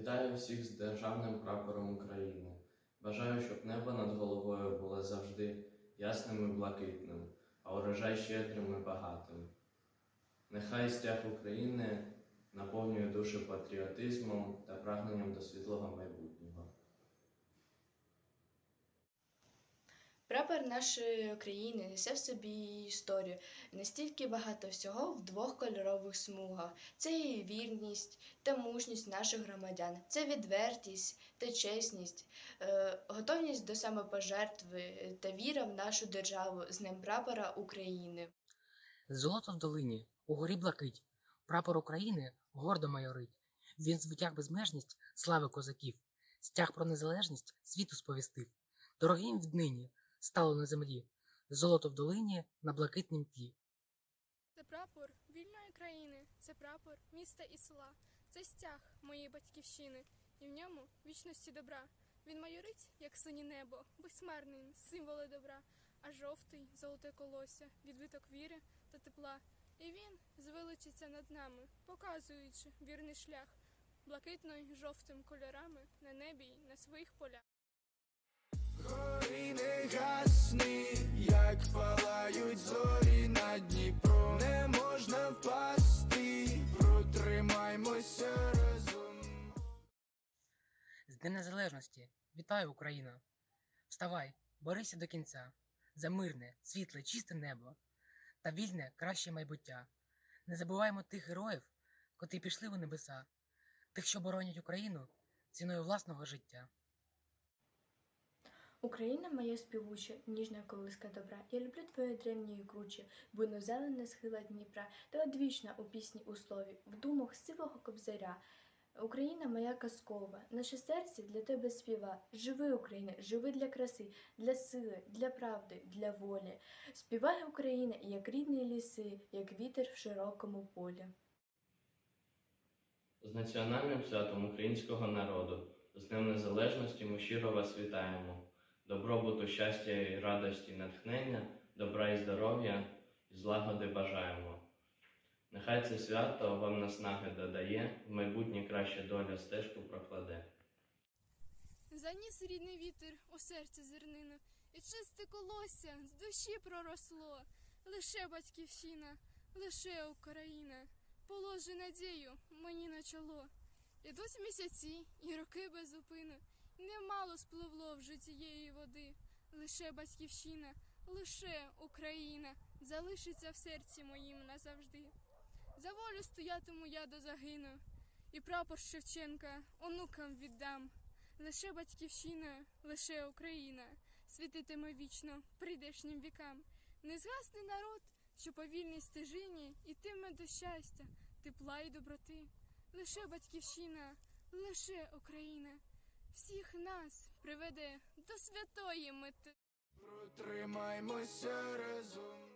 Вітаю всіх з Державним прапором України. Бажаю, щоб небо над головою було завжди ясним і блакитним, а урожай щедрим і багатим. Нехай стяг України наповнює душу патріотизмом та прагненням до світлого Прапор нашої країни несе в собі історію. Настільки багато всього в двох кольорових смугах. Це і вірність та мужність наших громадян, це відвертість та чесність, е, готовність до самопожертви та віра в нашу державу з Днем прапора України. Золото в долині, угорі блакить, прапор України гордо майорить. Він звитяг безмежність слави козаків, стяг про незалежність світу сповістив. Дорогим віднині стало на землі, золото в долині на блакитнім тлі. Це прапор вільної країни, це прапор міста і села, це стяг моєї батьківщини, і в ньому вічності добра. Він майорить, як синє небо, безсмерним, символи добра, а жовтий золоте колося, відбиток віри та тепла. І він звеличиться над нами, показуючи вірний шлях, блакитно й жовтим кольорами на небі й на своїх полях. Днем Незалежності вітаю, Україна! Вставай, борися до кінця за мирне, світле, чисте небо та вільне краще майбуття. Не забуваймо тих героїв, котрі пішли у небеса, тих, що боронять Україну ціною власного життя. Україна моя співуча, ніжна колиска добра. Я люблю твоє древнє і круче, буйно зелене схила Дніпра, та одвічна у пісні у слові, в думах сивого кобзаря. Україна моя казкова, наше серце для тебе співа. Живи, Україна, живи для краси, для сили, для правди, для волі. Співай Україна, як рідні ліси, як вітер в широкому полі. З національним святом українського народу, з Днем Незалежності ми щиро вас вітаємо. Добробуту, щастя і радості, натхнення, добра і здоров'я, і злагоди бажаємо. Нехай це свято вам наснаги додає, в майбутнє краща доля стежку прокладе. Заніс рідний вітер у серце зернину, і чисте колосся з душі проросло. Лише батьківщина, лише Україна, положи надію мені на чоло. Ідуть місяці і роки без зупину, немало спливло вже цієї води. Лише батьківщина, лише Україна залишиться в серці моїм назавжди. За волю стоятиму я до загину, і прапор Шевченка онукам віддам. Лише батьківщина, лише Україна світитиме вічно прийдешнім вікам. Не згасне народ, що по вільній стежині ітиме до щастя, тепла і доброти. Лише батьківщина, лише Україна всіх нас приведе до святої мети. Протримаймося разом.